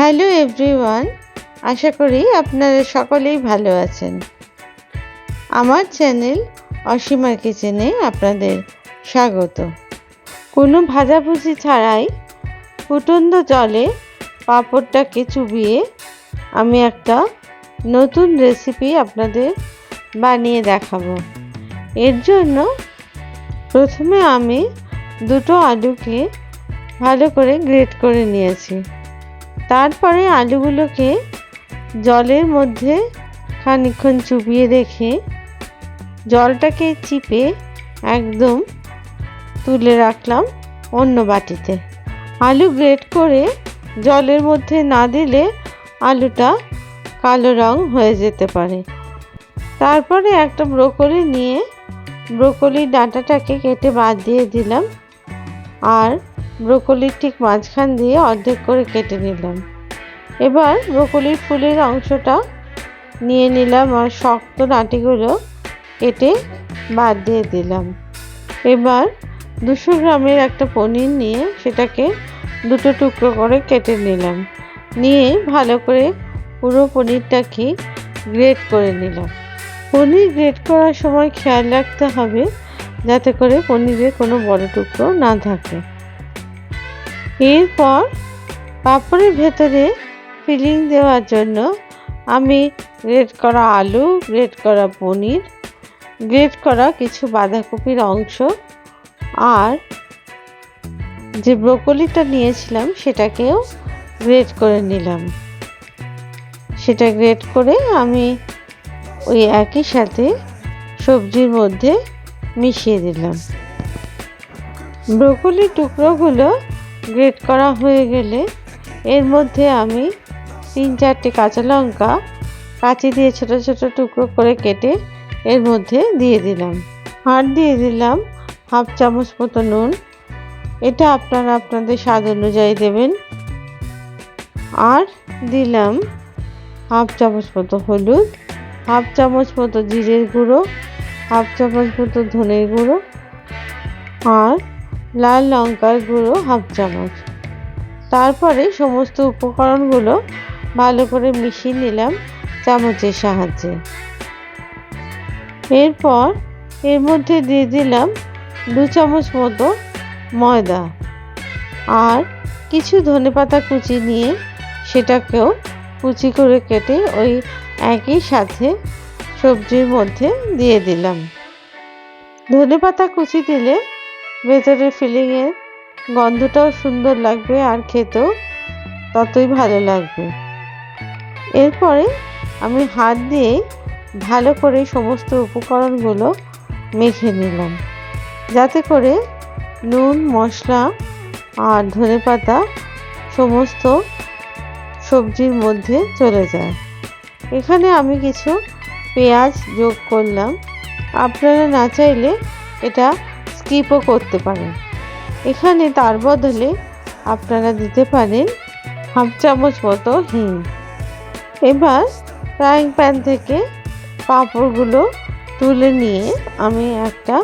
Hello everyone, আশা করি আপনারা সকলেই ভালো আছেন। আমার চ্যানেল অসীমার কিচেনে আপনাদের স্বাগত। কোনো ভাজাভুজি ছাড়াই ফুটন্ত জলে পাঁপড়টাকে চুবিয়ে আমি একটা নতুন রেসিপি আপনাদের বানিয়ে দেখাবো। এর জন্য প্রথমে আমি দুটো আলুকে ভালো করে গ্রেট করে নিয়েছি। তারপরে আলুগুলোকে জলের মধ্যে খানিকক্ষণ চুবিয়ে রেখে জলটাকে চিপে একদম তুলে রাখলাম অন্য বাটিতে। আলু গ্রেট করে জলের মধ্যে না দিলে আলুটা কালো রং হয়ে যেতে পারে। তারপরে একটা ব্রোকলি নিয়ে ব্রোকলির ডাঁটাটাকে কেটে বাদ দিয়ে দিলাম। আর ব্রোকলির ঠিক মাঝখান দিয়ে অর্ধেক করে কেটে নিলাম। এবার ব্রোকলির ফুলের অংশটা নিয়ে নিলাম আর শক্ত নাটিগুলো কেটে বাদ দিয়ে দিলাম। এবার দুশো গ্রামের একটা পনির নিয়ে সেটাকে দুটো টুকরো করে কেটে নিলাম। নিয়ে ভালো করে পুরো পনিরটাকে গ্রেট করে নিলাম। পনির গ্রেট করার সময় খেয়াল রাখতে হবে যাতে করে পনিরের কোনো বড় টুকরো না থাকে। এরপর পাঁপড়ের ভেতরে ফিলিং দেওয়ার জন্য আমি গ্রেট করা আলু গ্রেট করা পনির গ্রেট করা কিছু বাঁধাকপির অংশ আর যে ব্রোকলিটা নিয়েছিলাম সেটাকেও গ্রেট করে নিলাম। সেটা গ্রেট করে আমি ওই একই সাথে সবজির মধ্যে মিশিয়ে দিলাম। ব্রোকলির টুকরোগুলো গ্রেট করা হয়ে গেলে এর মধ্যে আমি তিন চারটে কাঁচা লঙ্কা কাঁচি দিয়ে ছোট ছোট টুকরো করে কেটে এর মধ্যে দিয়ে দিলাম। আর দিয়ে দিলাম হাফ চামচ মতো নুন। এটা আপনারা আপনাদের স্বাদ অনুযায়ী দেবেন। আর দিলাম হাফ চামচ মতো হলুদ, হাফ চামচ মতো জিরের গুঁড়ো, হাফ চামচ মতো ধনের গুঁড়ো। আর লাল লঙ্কার গুঁড়ো হাফ চামচ। তারপরে সমস্ত উপকরণগুলো ভালো করে মিশিয়ে নিলাম চামচের সাহায্যে। এরপর এর মধ্যে দিয়ে দিলাম দু চামচ মতো ময়দা আর কিছু ধনেপাতা কুচি নিয়ে সেটাকেও কুচি করে কেটে ওই একই সাথে সবজির মধ্যে দিয়ে দিলাম। ধনেপাতা কুচি দিলে ভেতরে ফিলিংয়ের গন্ধটাও সুন্দর লাগবে আর খেতেও ততই ভালো লাগবে। এরপরে আমি হাত দিয়ে ভালো করে সমস্ত উপকরণগুলো মেখে নিলাম। যাতে করে নুন, মশলা আর ধনেপাতা সমস্ত সবজির মধ্যে চলে যায়। এখানে আমি কিছু পেঁয়াজ যোগ করলাম। আপনারা না চাইলে এটা স্কিপও করতে পারেন। এখানে তার বদলে আপনারা দিতে পারেন হাফ চামচ মতো হিং। এবার ফ্রাইং প্যান থেকে পাঁপড়গুলো তুলে নিয়ে আমি একটা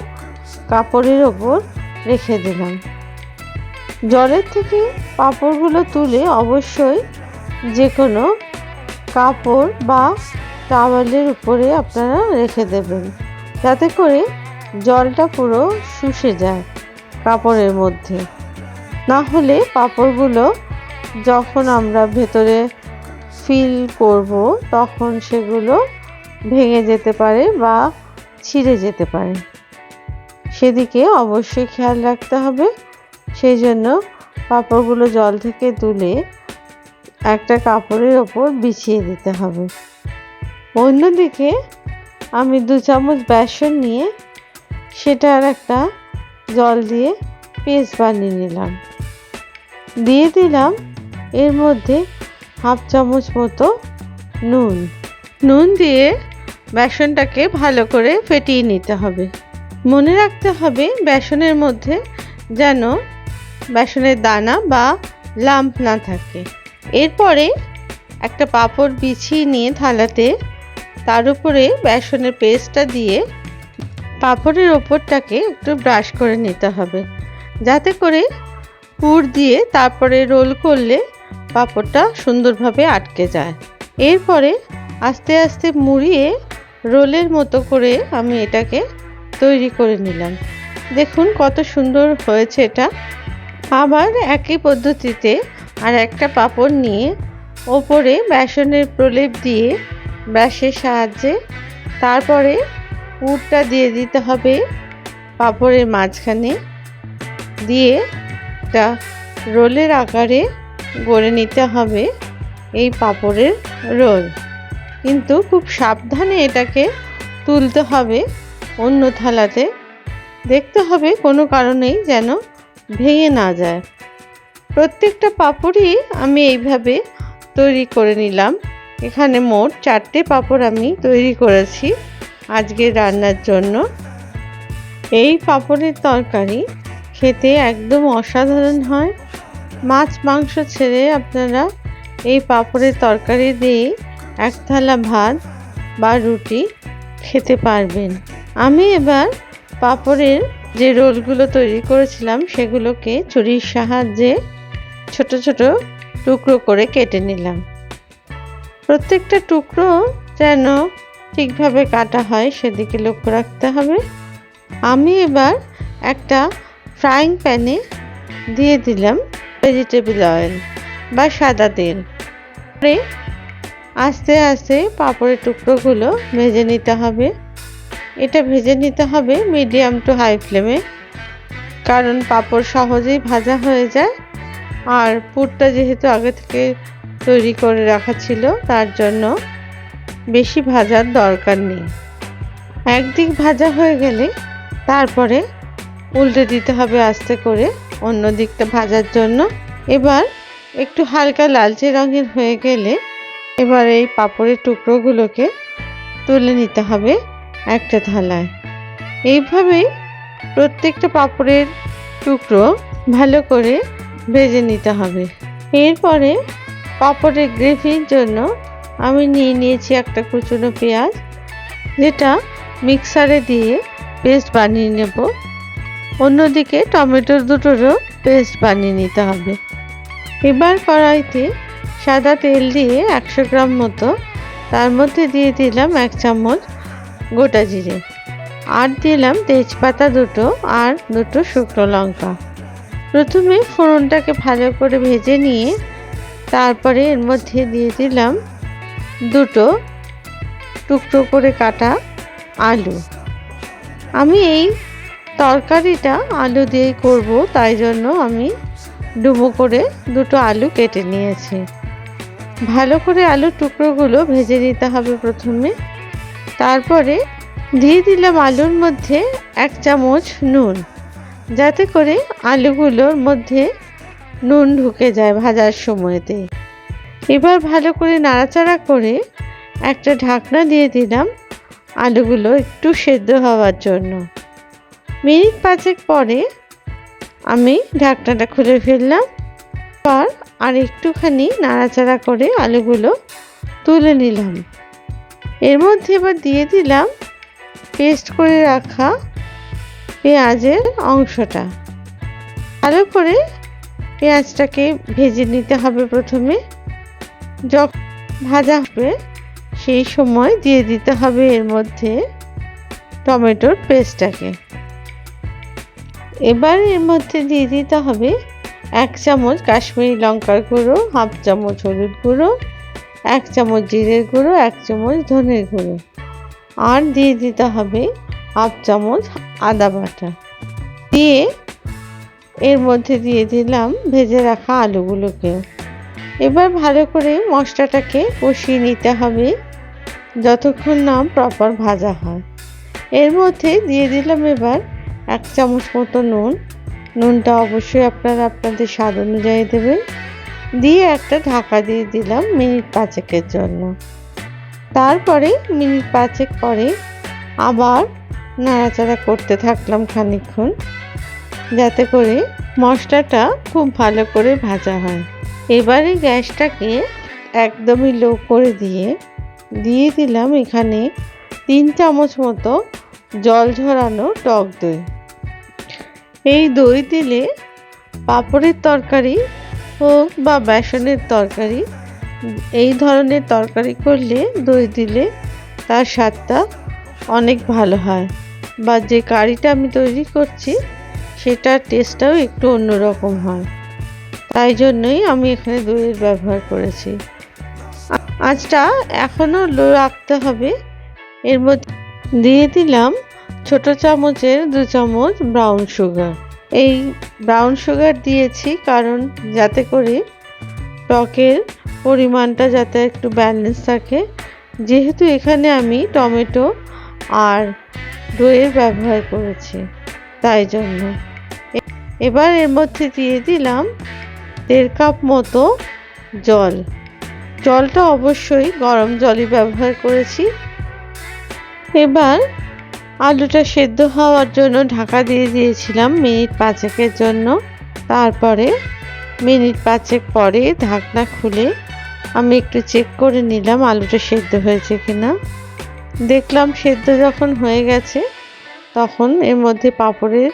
কাপড়ের ওপর রেখে দিলাম। জলের থেকে পাঁপড়গুলো তুলে অবশ্যই যে কোনো কাপড় বা টাওয়ালের উপরে আপনারা রেখে দেবেন। যাতে করে জলটা পুরো শুষে যায় কাপড়ের মধ্যে। না হলে পাঁপড়গুলো যখন আমরা ভেতরে ফিল করব, তখন সেগুলো ভেঙে যেতে পারে বা ছিঁড়ে যেতে পারে। সেদিকে অবশ্যই খেয়াল রাখতে হবে। সেই জন্য পাঁপড়গুলো জল থেকে তুলে একটা কাপড়ের ওপর বিছিয়ে দিতে হবে। অন্যদিকে আমি দু চামচ বেসন নিয়ে সেটা আর একটা জল দিয়ে পেস্ট বানিয়ে নিলাম। দিয়ে দিলাম এর মধ্যে হাফ চামচ মতো নুন। নুন দিয়ে বেসনটাকে ভালো করে ফেটিয়ে নিতে হবে। মনে রাখতে হবে বেসনের মধ্যে যেন বেসনের দানা বা লাম্প না থাকে। এরপরে একটা পাঁপড় বিছিয়ে নিয়ে থালাতে তার উপরে বেসনের পেস্টটা দিয়ে পাঁপড়ের ওপরটাকে একটু ব্রাশ করে নিতে হবে। যাতে করে পুর দিয়ে তারপরে রোল করলে পাঁপড়টা সুন্দরভাবে আটকে যায়। এরপরে আস্তে আস্তে মুড়িয়ে রোলের মতো করে আমি এটাকে তৈরি করে নিলাম। দেখুন কত সুন্দর হয়েছে এটা। আবার একই পদ্ধতিতে আর একটা পাঁপড় নিয়ে ওপরে বেসনের প্রলেপ দিয়ে ব্রাশের সাহায্যে তারপরে পুরটা দিয়ে দিতে হবে পাঁপড়ের মাঝখানে। দিয়ে একটা রোলের আকারে গড়ে নিতে হবে এই পাঁপড়ের রোল। কিন্তু খুব সাবধানে এটাকে তুলতে হবে অন্য থালাতে। দেখতে হবে কোনো কারণেই যেন ভেঙে না যায়। প্রত্যেকটা পাঁপড়ই আমি এইভাবে তৈরি করে নিলাম। এখানে মোট চারটে পাঁপড় আমি তৈরি করেছি। আজকের রান্নার জন্য এই পাঁপড়ের তরকারি খেতে একদম অসাধারণ হয়। মাছ, মাংস ছেড়ে আপনারা এই পাঁপড়ের তরকারি দিয়ে এক থালা ভাত বা রুটি খেতে পারবেন। আমি এবার পাঁপড়ের যে রোলগুলো তৈরি করেছিলাম সেগুলোকে ছুরির সাহায্যে ছোট ছোট টুকরো করে কেটে নিলাম। প্রত্যেকটা টুকরো যেন ঠিকভাবে কাটা হয়, সেদিকে লক্ষ্য রাখতে হবে। আমি এবার একটা ফ্রাইং প্যানে দিয়ে দিলাম ভেজিটেবল অয়েল বা সাদা তেল। পরে আস্তে আস্তে পাঁপড়ের টুকরোগুলো ভেজে নিতে হবে। এটা ভেজে নিতে হবে মিডিয়াম টু হাই ফ্লেমে কারণ পাঁপড় সহজেই ভাজা হয়ে যায়। আর পুরটা যেহেতু আগে থেকে তৈরি করে রাখা ছিল, তার জন্য বেশি ভাজার দরকার নেই। একদিক ভাজা হয়ে গেলে তারপরে উল্টে দিতে হবে আস্তে করে অন্য দিকটা ভাজার জন্য। এবার একটু হালকা লালচে রঙের হয়ে গেলে এবার এই পাঁপড়ের টুকরোগুলোকে তুলে নিতে হবে একটা থালায়। এইভাবেই প্রত্যেকটা পাঁপড়ের টুকরো ভালো করে ভেজে নিতে হবে। এরপরে পাঁপড়ের গ্রেভির জন্য আমি নিয়ে নিয়েছি একটা কুচনো পেঁয়াজ, যেটা মিক্সারে দিয়ে পেস্ট বানিয়ে নেব। অন্যদিকে টমেটোর দুটোরও পেস্ট বানিয়ে নিতে হবে। এবার কড়াইতে সাদা তেল দিয়ে একশো গ্রাম মতো, তার মধ্যে দিয়ে দিলাম এক চামচ গোটা জিরে। আর দিলাম তেজপাতা দুটো আর দুটো শুকনো লঙ্কা। প্রথমে ফোড়নটাকে ভালো করে ভেজে নিয়ে, তারপরে এর মধ্যে দিয়ে দিলাম দুটো টুকরো করে কাটা আলু। আমি এই তরকারিটা আলু দিয়েই করব, তাই জন্য আমি ডুবো করে দুটো আলু কেটে নিয়েছি। ভালো করে আলুর টুকরোগুলো ভেজে নিতে হবে প্রথমে। তারপরে দিয়ে দিলাম আলুর মধ্যে এক চামচ নুন, যাতে করে আলুগুলোর মধ্যে নুন ঢুকে যায় ভাজার সময়তে। এবার ভালো করে নাড়াচাড়া করে একটা ঢাকনা দিয়ে দিলাম আলুগুলো একটু সেদ্ধ হওয়ার জন্য। মিনিট পাঁচেক পরে আমি ঢাকনাটা খুলে ফেললাম। পর আর একটুখানি নাড়াচাড়া করে আলুগুলো তুলে নিলাম। এর মধ্যে এবার দিয়ে দিলাম পেস্ট করে রাখা পেঁয়াজের অংশটা। ভালো করে পেঁয়াজটাকে ভেজে নিতে হবে প্রথমে। যখন ভাজা হবে, সেই সময় দিয়ে দিতে হবে এর মধ্যে টমেটোর পেস্টটাকে। এবার এর মধ্যে দিয়ে দিতে হবে এক চামচ কাশ্মীরি লঙ্কার গুঁড়ো, হাফ চামচ হলুদ গুঁড়ো, এক চামচ জিরের গুঁড়ো, এক চামচ ধনের গুঁড়ো। আর দিয়ে দিতে হবে হাফ চামচ আদা বাটা। দিয়ে এর মধ্যে দিয়ে দিলাম ভেজে রাখা আলুগুলোকেও এবার ভালো করে মশলাটাকে কষিয়ে নিতে হবে যতক্ষণ না প্রপার ভাজা হয়। এর মধ্যে দিয়ে দিলাম এবার এক চামচ মতো নুন। নুনটা অবশ্যই আপনারা আপনাদের স্বাদ অনুযায়ী দেবেন। দিয়ে একটা ঢাকা দিয়ে দিলাম মিনিট পাঁচেকের জন্য। তারপরে মিনিট পাঁচেক পরে আবার নাড়াচাড়া করতে থাকলাম খানিক্ষণ যাতে করে মশলাটা খুব ভালো করে ভাজা হয়। এবারে গ্যাসটাকে একদমই লো করে দিয়ে দিয়ে দিলাম এখানে তিন চামচ মতো জল ঝরানো টক দই। এই দই দিলে পাঁপড়ের তরকারি হোক বা বেসনের তরকারি, এই ধরনের তরকারি করলে দই দিলে তার স্বাদটা অনেক ভালো হয় বা যে কারিটা আমি তৈরি করছি, সেটার টেস্টটাও একটু অন্যরকম হয়। তাই জন্যই আমি এখানে দইয়ের ব্যবহার করেছি। আঁচটা এখনও লো রাখতে হবে। এর মধ্যে দিয়ে দিলাম ছোট চামচের দু চামচ ব্রাউন সুগার এই ব্রাউন সুগার দিয়েছি কারণ যাতে করে টকের পরিমাণটা যাতে একটু ব্যালেন্স থাকে। যেহেতু এখানে আমি টমেটো আর দইয়ের ব্যবহার করেছি, তাই জন্য। এবার এর মধ্যে দিয়ে দিলাম দেড় কাপ মতো জল। জলটা অবশ্যই গরম জলই ব্যবহার করেছি। এবার আলুটা সেদ্ধ হওয়ার জন্য ঢাকা দিয়ে দিয়েছিলাম মিনিট পাঁচেকের জন্য। তারপরে মিনিট পাঁচেক পরে ঢাকনা খুলে আমি একটু চেক করে নিলাম আলুটা সেদ্ধ হয়েছে কিনা। দেখলাম সেদ্ধ যখন হয়ে গেছে, তখন এর মধ্যে পাঁপড়ের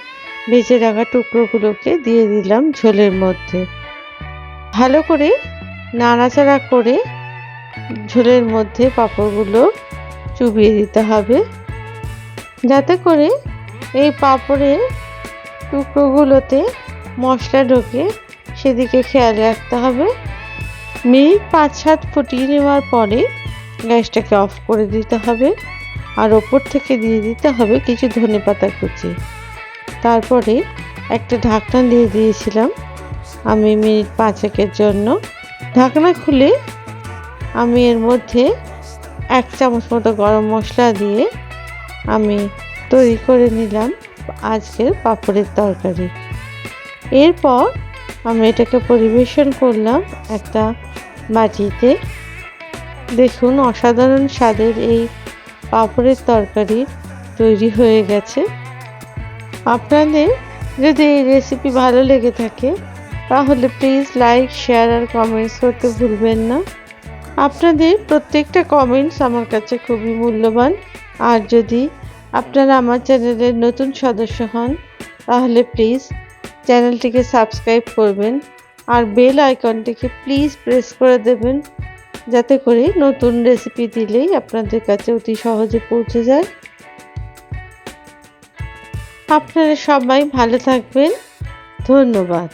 ভেজে রাখা টুকরোগুলোকে দিয়ে দিলাম ঝোলের মধ্যে। ভালো করে নাড়াচাড়া করে ঝোলের মধ্যে পাঁপড়গুলো চুবিয়ে দিতে হবে। যাতে করে এই পাঁপড়ের টুকরোগুলোতে মশলা ঢোকে সেদিকে খেয়াল রাখতে হবে। মিনিট পাঁচ সাত ফুটিয়ে নেওয়ার পরে গ্যাসটাকে অফ করে দিতে হবে আর ওপর থেকে দিয়ে দিতে হবে কিছু ধনেপাতা কুচি। তারপরে একটা ঢাকনা দিয়ে দিয়েছিলাম। আমি মিনিট পাঁচেকের জন্য ঢাকনা খুলে আমি এর মধ্যে এক চামচ মতো গরম মশলা দিয়ে আমি তৈরি করে নিলাম আজকের পাঁপড়ের তরকারি। এরপর আমি এটাকে পরিবেশন করলাম একটা বাটিতে। দেখুন, অসাধারণ স্বাদের এই পাঁপড়ের তরকারি তৈরি হয়ে গেছে। আপনাদের যদি এই রেসিপি ভালো লেগে থাকে তাহলে প্লিজ লাইক শেয়ার আর কমেন্টস করতে ভুলবেন না। আপনাদের প্রত্যেকটা কমেন্টস আমার কাছে খুবই মূল্যবান। আর যদি আপনারা আমার চ্যানেলের নতুন সদস্য হন, তাহলে প্লিজ চ্যানেলটিকে সাবস্ক্রাইব করবেন। আর বেল আইকনটিকে প্লিজ প্রেস করে দেবেন, যাতে করে নতুন রেসিপি দিলেই আপনাদের কাছে অতি সহজে পৌঁছে যায়। আপনারা সবাই ভালো থাকবেন। ধন্যবাদ।